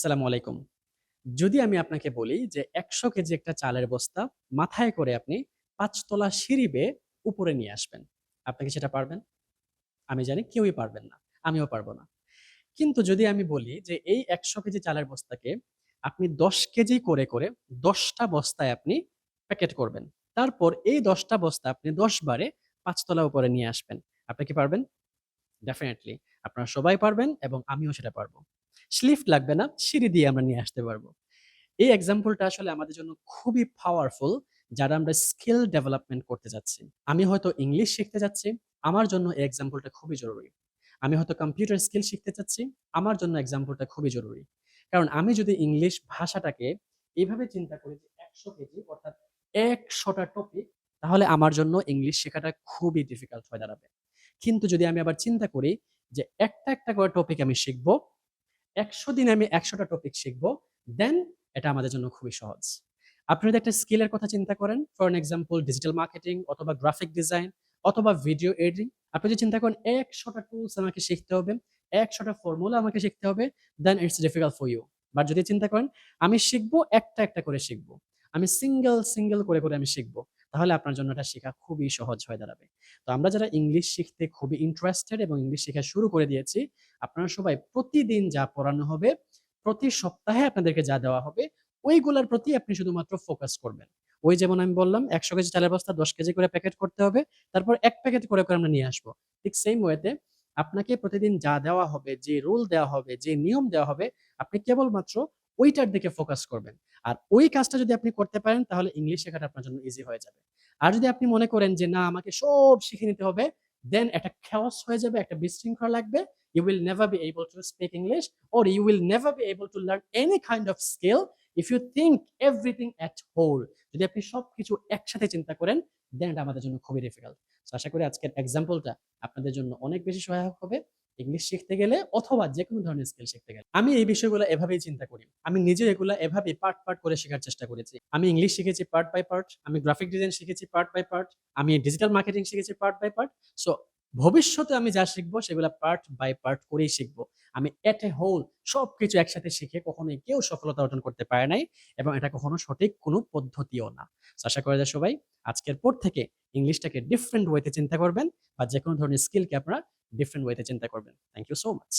সালামু আলাইকুম। যদি আমি আপনাকে বলি যে ১০০ কেজি একটা চালের বস্তা মাথায় করে আপনি ৫ তলা সিঁড়ি বেয়ে উপরে নিয়ে আসবেন। আপনি কি সেটা পারবেন? আমি জানি কেউই পারবেন না। আমিও পারব না। কিন্তু যদি আমি বলি যে এই ১০০ কেজি চালের বস্তাকে আপনি ১০ কেজি করে, করে দশটা বস্তায় আপনি প্যাকেট করবেন। তারপর এই দশটা বস্তা আপনি ১০ বারে পাঁচতলা উপরে নিয়ে আসবেন। আপনি কি পারবেন? ডেফিনেটলি আপনারা সবাই পারবেন এবং আমিও সেটা পারব। লিফট লাগবে না, সিঁড়ি দিয়ে আমরা নিয়ে আসতে পারব এই এক্সাম্পলটা আসলে আমাদের জন্য খুবই পাওয়ারফুল যারা আমরা স্কিল ডেভেলপমেন্ট করতে যাচ্ছি। আমি হয়তো ইংলিশ শিখতে যাচ্ছি, আমার জন্য এই এক্সাম্পলটা খুবই জরুরি। আমি হয়তো কম্পিউটার স্কিল শিখতে চাচ্ছি, আমার জন্য এক্সাম্পলটা খুবই জরুরি। কারণ আমি যদি ইংলিশ ভাষাটাকে এভাবে চিন্তা করি যে ১০০ কেজি অর্থাৎ একশোটা টপিক তাহলে আমার জন্য ইংলিশ শেখাটা খুবই ডিফিকাল্ট হয়ে দাঁড়াবে। কিন্তু যদি আমি আবার চিন্তা করি যে একটা, একটা করে টপিক আমি শিখব, ১০০ দিনে আমি একশোটা টপিক শিখব দেন এটা আমাদের জন্য খুবই সহজ। আপনি যদি একটা স্কিলের কথা চিন্তা করেন, ফর এক্সাম্পল ডিজিটাল মার্কেটিং অথবা গ্রাফিক ডিজাইন অথবা ভিডিও এডিটিং। আপনি যদি চিন্তা করেন একশোটা টুলস আমাকে শিখতে হবে, একশোটা ফর্মুলা আমাকে শিখতে হবে, then it's difficult for you. But যদি চিন্তা করেন আমি শিখব একটা, একটা করে শিখব আমি সিঙ্গেল, সিঙ্গেল করে, করে আমি শিখব। তাহলে আপনার জন্য এটা শেখা খুবই সহজ হয়ে দাঁড়াবে। তো আমরা যারা ইংলিশ শিখতে খুবই ইন্টারেস্টেড এবং ইংলিশ শেখা শুরু করে দিয়েছি, আপনারা সবাই প্রতিদিন যা পড়ানো হবে, প্রতি সপ্তাহে আপনাদেরকে যা দেওয়া হবে, ওইগুলোর প্রতি আপনি শুধুমাত্র ফোকাস করবেন। ওই যেমন আমি বললাম ১০০ কেজি চালের বস্তা ১০ কেজি করে প্যাকেট করতে হবে। তারপর এক প্যাকেট করে, করে আমরা নিয়ে আসব। ঠিক সেম ওয়েতে আপনাকে প্রতিদিন যা দেওয়া হবে, যে রুল দেওয়া হবে, যে নিয়ম দেওয়া হবে, আপনি কেবলমাত্র ওইটার দিকে ফোকাস করবেন। আর ওই কাজটা যদি আপনি করতে পারেন তাহলে ইংলিশ শেখাটা আপনার জন্য ইজি হয়ে যাবে। আর যদি আপনি মনে করেন যে না আমাকে সব শিখে নিতে হবে, দেন একটা chaos হয়ে যাবে, একটা বিশৃঙ্খলা লাগবে। You will never be able to speak English or you will never be able to learn any kind of skill if you think everything at whole. যদি আপনি সবকিছু একসাথে চিন্তা করেন, দেন এটা আমাদের জন্য খুবই ডিফিকাল্ট। আশা করি আজকের এক্সাম্পলটা আপনাদের জন্য অনেক বেশি সহায়ক হবে ইংলিশ শিখতে গেলে অথবা যেকোনো ধরনের স্কিল শিখতে গেলে। আমি এই বিষয়গুলো এভাবেই চিন্তা করি। আমি নিজেও এগুলা এভাবেই পার্ট, পার্ট করে শেখার চেষ্টা করেছি। আমি ইংলিশ শিখেছি পার্ট বাই পার্ট, আমি গ্রাফিক ডিজাইন শিখেছি পার্ট বাই পার্ট, আমি ডিজিটাল মার্কেটিং শিখেছি পার্ট বাই পার্ট। সো ভবিষ্যতে আমি যা শিখব সেগুলা পার্ট বাই পার্ট করেই শিখব। আমি এট এ হোল সবকিছু একসাথে শিখে কখনোই কেউ সফলতা অর্জন করতে পারে নাই এবং এটা কখনো সঠিক কোনো পদ্ধতিও না। আশা করা যায় সবাই আজকের পর থেকে ইংলিশটাকে ডিফারেন্ট ওয়েতে চিন্তা করবেন বা যেকোনো ধরনের স্কিলকে আপনারা ডিফারেন্ট ওয়েতে চিন্তা করবেন। Thank you so much.